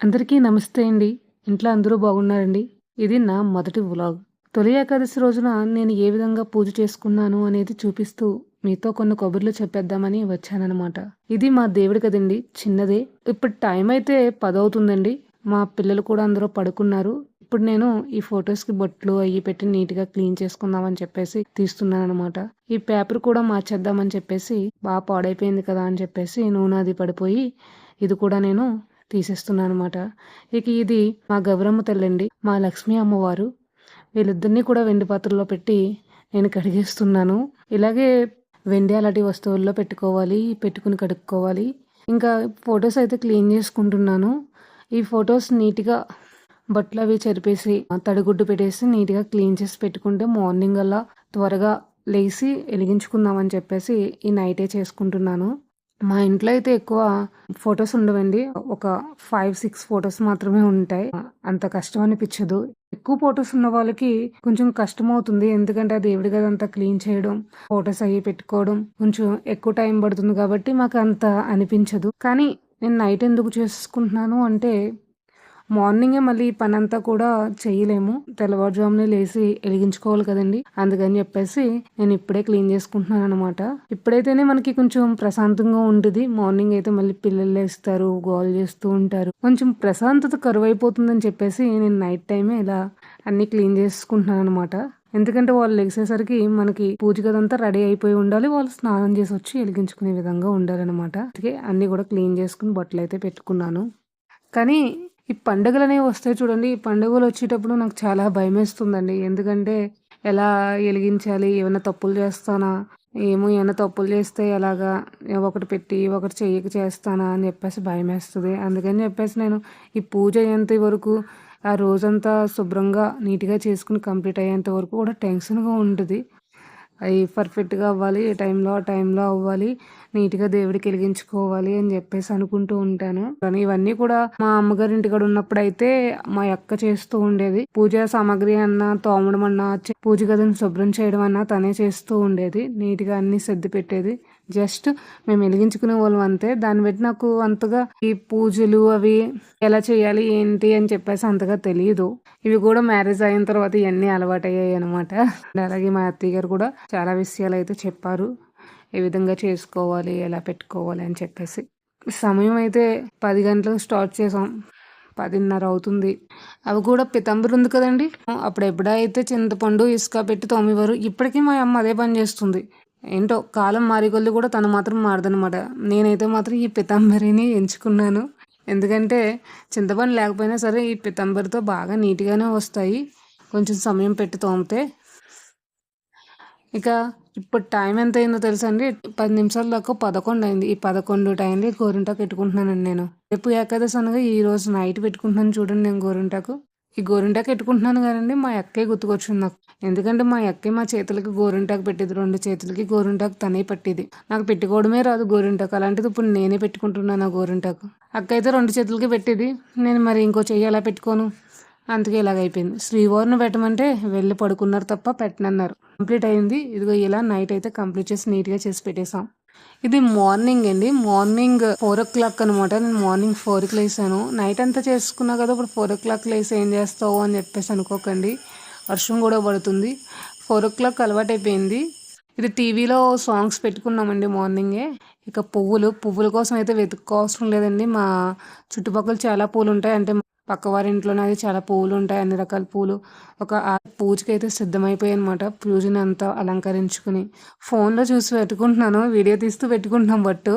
అందరికీ నమస్తే అండి. ఇంట్లో అందరూ బాగున్నారండి. ఇది నా మొదటి వ్లాగ్. తొలి ఏకాదశి రోజున నేను ఏ విధంగా పూజ చేసుకున్నాను అనేది చూపిస్తూ మీతో కొన్ని కబుర్లు చెప్పేద్దామని వచ్చానన్నమాట. ఇది మా దేవుడి కదండి. చిన్నదే. ఇప్పుడు టైం అయితే పదవుతుందండి. మా పిల్లలు కూడా అందరూ పడుకున్నారు. ఇప్పుడు నేను ఈ ఫొటోస్కి బొట్లు అయ్యి పెట్టి నీట్గా క్లీన్ చేసుకుందామని చెప్పేసి తీస్తున్నాను అనమాట ఈ పేపర్ కూడా మార్చేద్దామని చెప్పేసి బాగా పాడైపోయింది కదా అని చెప్పేసి నూనె అది పడిపోయి ఇది కూడా నేను తీసేస్తున్నాను అనమాట ఇక ఇది మా గౌరమ్మ తల్లండి మా లక్ష్మీ అమ్మవారు. వీళ్ళిద్దరినీ కూడా వెండి పాత్రలో పెట్టి నేను కడిగేస్తున్నాను. ఇలాగే వెండి అలాంటి వస్తువుల్లో పెట్టుకోవాలి పెట్టుకుని కడుక్కోవాలి. ఇంకా ఫొటోస్ అయితే క్లీన్ చేసుకుంటున్నాను. ఈ ఫొటోస్ నీట్గా బట్టలు అవి చెరిపేసి తడిగుడ్డు పెట్టేసి నీట్గా క్లీన్ చేసి పెట్టుకుంటే మార్నింగ్ అలా త్వరగా లేచి వెలిగించుకుందామని చెప్పేసి ఈ నైటే చేసుకుంటున్నాను. మా ఇంట్లో అయితే ఎక్కువ ఫొటోస్ ఉండవండి. ఒక ఫైవ్ సిక్స్ ఫొటోస్ మాత్రమే ఉంటాయి. అంత కష్టం అనిపించదు. ఎక్కువ ఫొటోస్ ఉన్న వాళ్ళకి కొంచెం కష్టం అవుతుంది. ఎందుకంటే ఆ దేవుడి గది అంతా క్లీన్ చేయడం ఫొటోస్ అవి పెట్టుకోవడం కొంచెం ఎక్కువ టైం పడుతుంది కాబట్టి మాకు అంత అనిపించదు. కానీ నేను నైట్ ఎందుకు చేసుకుంటున్నాను అంటే మార్నింగే మళ్ళీ ఈ పని అంతా కూడా చేయలేము. తెల్లవారుజామునే లేచి వెలిగించుకోవాలి కదండి. అందుకని చెప్పేసి నేను ఇప్పుడే క్లీన్ చేసుకుంటున్నాను అనమాట ఇప్పుడైతేనే మనకి కొంచెం ప్రశాంతంగా ఉంటుంది. మార్నింగ్ అయితే మళ్ళీ పిల్లలు లేస్తారు గోల్ చేస్తూ ఉంటారు. కొంచెం ప్రశాంతత కరువు అయిపోతుందని చెప్పేసి నేను నైట్ టైమే ఇలా అన్ని క్లీన్ చేసుకుంటున్నాను అనమాట ఎందుకంటే వాళ్ళు లెగిసేసరికి మనకి పూజ గదంతా రెడీ అయిపోయి ఉండాలి. వాళ్ళు స్నానం చేసి వచ్చి వెలిగించుకునే విధంగా ఉండాలన్నమాట. అందుకే అన్ని కూడా క్లీన్ చేసుకుని బట్టలు అయితే పెట్టుకున్నాను. కానీ ఈ పండుగలు అనేవి వస్తాయి చూడండి. ఈ పండుగలు వచ్చేటప్పుడు నాకు చాలా భయం వేస్తుందండి ఎందుకంటే ఎలా వెలిగించాలి? ఏమైనా తప్పులు చేస్తానా? ఏమో ఏమైనా తప్పులు చేస్తే ఎలాగా ఒకటి పెట్టి ఒకటి చెయ్యక చేస్తానా అని చెప్పేసి భయం వేస్తుంది అందుకని చెప్పేసి నేను ఈ పూజ అయ్యేంత వరకు ఆ రోజంతా శుభ్రంగా నీట్గా చేసుకుని కంప్లీట్ అయ్యేంత వరకు కూడా టెన్షన్గా ఉంటుంది. అవి పర్ఫెక్ట్గా అవ్వాలి ఏ టైంలో ఆ టైంలో అవ్వాలి నీట్గా దేవుడికి వెలిగించుకోవాలి అని చెప్పేసి అనుకుంటూ ఉంటాను. కానీ ఇవన్నీ కూడా మా అమ్మగారి ఇంటికాడ ఉన్నప్పుడు అయితే మా అక్క చేస్తూ ఉండేది. పూజా సామాగ్రి అన్నా తోమడం అన్నా పూజ గదిని శుభ్రం చేయడం అన్నా తనే చేస్తూ ఉండేది. నీట్గా అన్ని సర్ది పెట్టేది. జస్ట్ మేము వెలిగించుకునే వాళ్ళం అంతే. దాన్ని బట్టి నాకు అంతగా ఈ పూజలు అవి ఎలా చేయాలి ఏంటి అని చెప్పేసి అంతగా తెలియదు ఇవి కూడా మ్యారేజ్ అయిన తర్వాత ఇవన్నీ అలవాటయ్యాయి అనమాట అలాగే మా అత్తయ్య గారు కూడా చాలా విషయాలు అయితే చెప్పారు. ఏ విధంగా చేసుకోవాలి ఎలా పెట్టుకోవాలి అని చెప్పేసి. సమయం అయితే పది గంటలకు స్టార్ట్ చేసాం. పదిన్నర అవుతుంది. అవి కూడా పితంబరి ఉంది కదండి. అప్పుడు ఎప్పుడైతే చింతపండు ఇసుక పెట్టి తోమేవారు ఇప్పటికీ మా అమ్మ అదే పని చేస్తుంది. ఏంటో కాలం మారికొల్లి కూడా తను మాత్రం మారదనమాట నేనైతే మాత్రం ఈ పితాంబరిని ఎంచుకున్నాను. ఎందుకంటే చింతపండు లేకపోయినా సరే ఈ పితాంబరితో బాగా నీట్గానే వస్తాయి. కొంచెం సమయం పెట్టి తోమితే. ఇక ఇప్పుడు టైం ఎంత అయిందో తెలుసా అండి? పది నిమిషాల దాకా పదకొండు అయింది. ఈ పదకొండు టైంలో గోరింటాకు పెట్టుకుంటున్నానండి నేను. రేపు ఏకాదశి అనగా ఈ రోజు నైట్ పెట్టుకుంటున్నాను చూడండి నేను గోరింటాకు. ఈ గోరింటాకు పెట్టుకుంటున్నాను కానీ మా అక్కే గుర్తుకొచ్చింది నాకు. ఎందుకంటే మా అక్కే మా చేతులకి గోరింటాకు పెట్టేది రెండు చేతులకి గోరింటాకు తనే పట్టేది. నాకు పెట్టుకోవడమే రాదు గోరింటాకు అలాంటిది ఇప్పుడు నేనే పెట్టుకుంటున్నాను ఆ గోరింటాకు. అక్క అయితే రెండు చేతులకి పెట్టేది నేను మరి ఇంకో చెయ్యి ఎలా పెట్టుకోను? అందుకే ఇలాగైపోయింది. శ్రీవారిని పెట్టమంటే వెళ్ళి పడుకున్నారు తప్ప పెట్టనన్నారు. కంప్లీట్ అయింది. ఇదిగో ఇలా నైట్ అయితే కంప్లీట్ చేసి నీట్గా చేసి పెట్టేశాం. ఇది మార్నింగ్ అండి. మార్నింగ్ ఫోర్ ఓ క్లాక్ అనమాట నేను మార్నింగ్ ఫోర్కి లేసాను. నైట్ అంతా చేసుకున్నా కదా ఇప్పుడు ఫోర్ ఓ క్లాక్ లేసి ఏం చేస్తావు అని చెప్పేసి అనుకోకండి. వర్షం కూడా పడుతుంది. ఫోర్ ఓ క్లాక్ అలవాటు అయిపోయింది ఇది టీవీలో సాంగ్స్ పెట్టుకున్నామండి మార్నింగే. ఇక పువ్వులు పువ్వుల కోసం అయితే వెతుక్కోవసరం లేదండి. మా చుట్టుపక్కల చాలా పూలు ఉంటాయి అంటే పక్క వారి ఇంట్లోనే అది చాలా పూలు ఉంటాయి అన్ని రకాల పూలు ఒక పూజకి అయితే సిద్ధమైపోయాయి అనమాట పూజని అంతా అలంకరించుకుని ఫోన్లో చూసి పెట్టుకుంటున్నాను వీడియో తీస్తూ పెట్టుకుంటున్నాం బట్టు.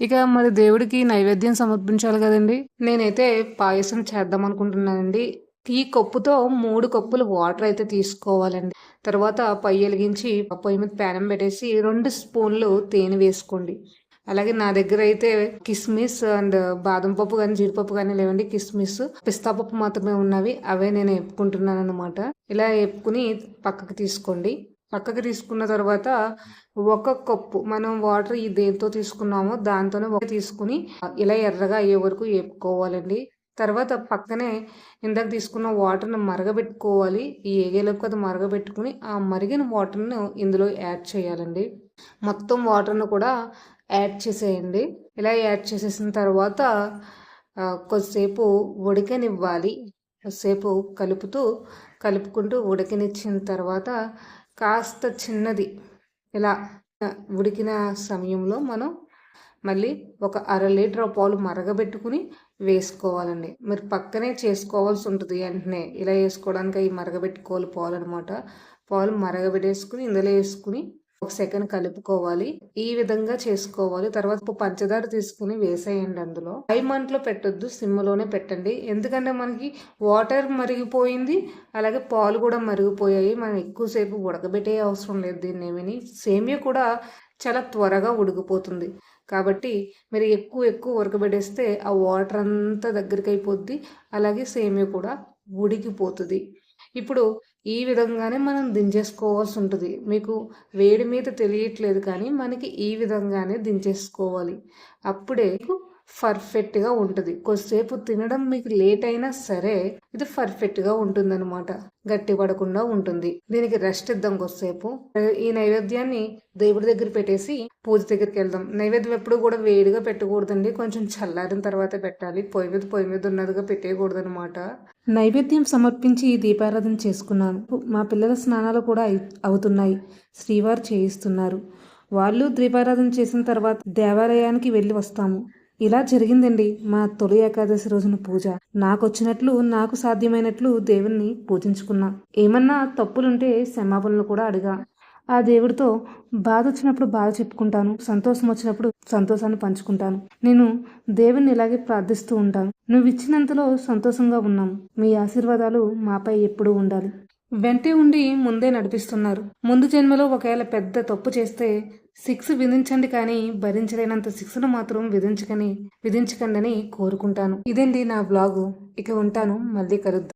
ఇక మరి దేవుడికి నైవేద్యం సమర్పించాలి కదండి. నేనైతే పాయసం చేద్దాం అనుకుంటున్నానండి. ఈ కప్పుతో మూడు కప్పులు వాటర్ అయితే తీసుకోవాలండి. తర్వాత పై వెలిగించి పొయ్యి మీద ప్యానం పెట్టేసి రెండు స్పూన్లు తేనె వేసుకోండి. అలాగే నా దగ్గర అయితే కిస్మిస్ అండ్ బాదం పప్పు కానీ జీడిపప్పు కానీ లేవండి. కిస్మిస్ పిస్తా పప్పు మాత్రమే ఉన్నవి. అవే నేను వేపుకుంటున్నాను అనమాట ఇలా ఎప్పుకుని పక్కకు తీసుకోండి. పక్కకు తీసుకున్న తర్వాత ఒక కప్పు మనం వాటర్ ఈ దేంతో తీసుకున్నామో దాంతోనే ఒక తీసుకుని ఇలా ఎర్రగా అయ్యే వరకు వేపుకోవాలండి తర్వాత పక్కనే ఇందాక తీసుకున్న వాటర్ని మరగబెట్టుకోవాలి. ఈ ఏగేలోకి అది మరగబెట్టుకుని ఆ మరిగిన వాటర్ను ఇందులో యాడ్ చేయాలండి. మొత్తం వాటర్ను కూడా యాడ్ చేసేయండి. ఇలా యాడ్ చేసేసిన తర్వాత కొద్దిసేపు ఉడకనివ్వాలి. కొద్దిసేపు కలుపుతూ కలుపుకుంటూ ఉడకనిచ్చిన తర్వాత కాస్త చిన్నది ఇలా ఉడికిన సమయంలో మనం మళ్ళీ ఒక అర లీటర్ పాలు మరగబెట్టుకుని వేసుకోవాలండి. మీరు పక్కనే చేసుకోవాల్సి ఉంటుంది వెంటనే. ఇలా వేసుకోవడానికి అవి మరగబెట్టుకోవాలి పాలు అనమాట పాలు మరగబెట్టేసుకుని ఇందులో వేసుకుని ఒక సెకండ్ కలుపుకోవాలి. ఈ విధంగా చేసుకోవాలి. తర్వాత పంచదార తీసుకుని వేసేయండి అందులో. హై మంటలో పెట్టొద్దు. సిమ్లోనే పెట్టండి. ఎందుకంటే మనకి వాటర్ మరిగిపోయింది. అలాగే పాలు కూడా మరిగిపోయాయి. మనం ఎక్కువసేపు ఉడకబెట్టే అవసరం లేదు దీన్ని ఏమని సేమియా కూడా చాలా త్వరగా ఉడికిపోతుంది. కాబట్టి మీరు ఎక్కువ ఎక్కువ ఉడకబెట్టేస్తే ఆ వాటర్ అంతా దగ్గరికి అయిపోద్ది అలాగే సేమియా కూడా ఉడికిపోతుంది. ఇప్పుడు ఈ విధంగానే మనం దించేసుకోవాల్సి ఉంటుంది. మీకు వేడి మీద తెలియట్లేదు కానీ మనకి ఈ విధంగానే దించేసుకోవాలి. అప్పుడే పర్ఫెక్ట్గా ఉంటుంది. కొద్దిసేపు తినడం మీకు లేట్ అయినా సరే ఇది పర్ఫెక్ట్గా ఉంటుందన్నమాట. గట్టి పడకుండా ఉంటుంది. దీనికి రెస్ట్ ఇద్దాం కొద్దిసేపు. ఈ నైవేద్యాన్ని దేవుడి దగ్గర పెట్టేసి పూజ దగ్గరికి వెళ్దాం. నైవేద్యం ఎప్పుడు కూడా వేడిగా పెట్టకూడదండి. కొంచెం చల్లారిన తర్వాత పెట్టాలి. పొయ్యి మీద పొయ్యి మీద ఉన్నదిగా పెట్టేయకూడదు అనమాట నైవేద్యం సమర్పించి దీపారాధన చేసుకున్నాను. మా పిల్లల స్నానాలు కూడా అవుతున్నాయి. శ్రీవారు చేయిస్తున్నారు. వాళ్ళు దీపారాధన చేసిన తర్వాత దేవాలయానికి వెళ్ళి వస్తాము. ఇలా జరిగిందండి. మా తొలి ఏకాదశి రోజున పూజ. నాకు వచ్చినట్లు నాకు సాధ్యమైనట్లు దేవుణ్ణి పూజించుకున్నా. ఏమన్నా తప్పులుంటే క్షమాపణలు కూడా అడిగా. ఆ దేవుడితో బాధ వచ్చినప్పుడు బాధ చెప్పుకుంటాను. సంతోషం వచ్చినప్పుడు సంతోషాన్ని పంచుకుంటాను. నేను దేవుణ్ణి ఇలాగే ప్రార్థిస్తూ ఉంటాను. నువ్వు ఇచ్చినంతలో సంతోషంగా ఉన్నాం. మీ ఆశీర్వాదాలు మాపై ఎప్పుడూ ఉండాలి. వెంటే ఉండి ముందే నడిపిస్తున్నారు. ముందు జన్మలో ఒకవేళ పెద్ద తప్పు చేస్తే శిక్ష విధించండి కానీ భరించలేనంత శిక్షను మాత్రం విధించకని విధించకండి అని కోరుకుంటాను. ఇదండి నా బ్లాగు ఇక ఉంటాను. మళ్ళీ కలుద్దాం.